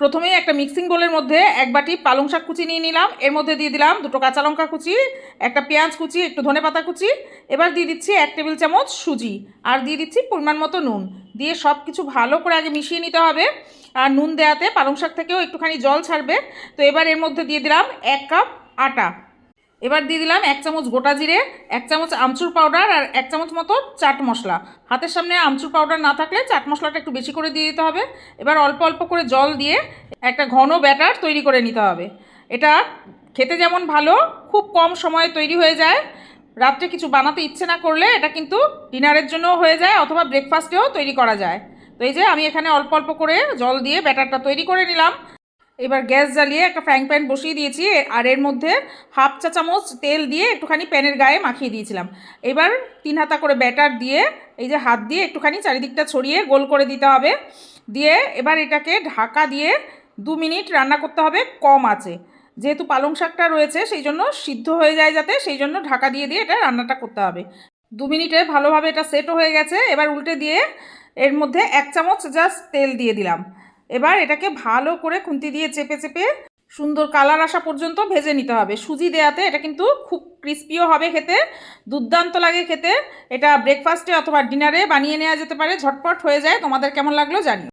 প্রথমেই একটা মিক্সিং বোলের মধ্যে এক বাটি পালং শাক কুচি নিয়ে নিলাম। এর মধ্যে দিয়ে দিলাম দুটো কাঁচা লঙ্কা কুচি, একটা পেঁয়াজ কুচি, একটু ধনে পাতা কুচি। এবার দিয়ে দিচ্ছি এক টেবিল চামচ সুজি আর দিয়ে দিচ্ছি পরিমাণ মতো নুন। দিয়ে সব কিছু ভালো করে আগে মিশিয়ে নিতে হবে। আর নুন দেওয়াতে পালং শাক থেকেও একটুখানি জল ছাড়বে। তো এবার এর মধ্যে দিয়ে দিলাম এক কাপ আটা। এবার দিয়ে দিলাম এক চামচ গোটা জিরে, এক চামচ আমচুর পাউডার আর এক চামচ মতো চাট মশলা। হাতের সামনে আমচুর পাউডার না থাকলে চাট মশলাটা একটু বেশি করে দিয়ে দিতে হবে। এবার অল্প অল্প করে জল দিয়ে একটা ঘন ব্যাটার তৈরি করে নিতে হবে। এটা খেতে যেমন ভালো, খুব কম সময়ে তৈরি হয়ে যায়। রাত্রে কিছু বানাতে ইচ্ছে না করলে এটা কিন্তু ডিনারের জন্যও হয়ে যায় অথবা ব্রেকফাস্টেও তৈরি করা যায়। তো এই যে আমি এখানে অল্প অল্প করে জল দিয়ে ব্যাটারটা তৈরি করে নিলাম। এবার গ্যাস জ্বালিয়ে একটা ফ্রাইং প্যান বসিয়ে দিয়েছি, আর এর মধ্যে হাফ চা চামচ তেল দিয়ে একটুখানি প্যানের গায়ে মাখিয়ে দিয়েছিলাম। এবার তিন হাতা করে ব্যাটার দিয়ে এই যে হাত দিয়ে একটুখানি চারিদিকটা ছড়িয়ে গোল করে দিতে হবে। দিয়ে এবার এটাকে ঢাকা দিয়ে দু মিনিট রান্না করতে হবে কম আছে যেহেতু পালং শাকটা রয়েছে, সেই জন্য সিদ্ধ হয়ে যায় যাতে, সেই জন্য ঢাকা দিয়ে দিয়ে এটা রান্নাটা করতে হবে। দু মিনিটে ভালোভাবে এটা সেটও হয়ে গেছে, এবার উল্টে দিয়ে এর মধ্যে এক চামচ জাস্ট তেল দিয়ে দিলাম। এবার এটাকে ভালো করে খুন্তি দিয়ে চেপে চেপে সুন্দর কালার আসা পর্যন্ত ভেজে নিতে হবে। সুজি দেয়াতে এটা কিন্তু খুব ক্রিস্পিও হবে খেতে, দুর্দান্ত লাগে খেতে। এটা ব্রেকফাস্টে অথবা ডিনারে বানিয়ে নেওয়া যেতে পারে, ঝটপট হয়ে যায়। তোমাদের কেমন লাগল জানি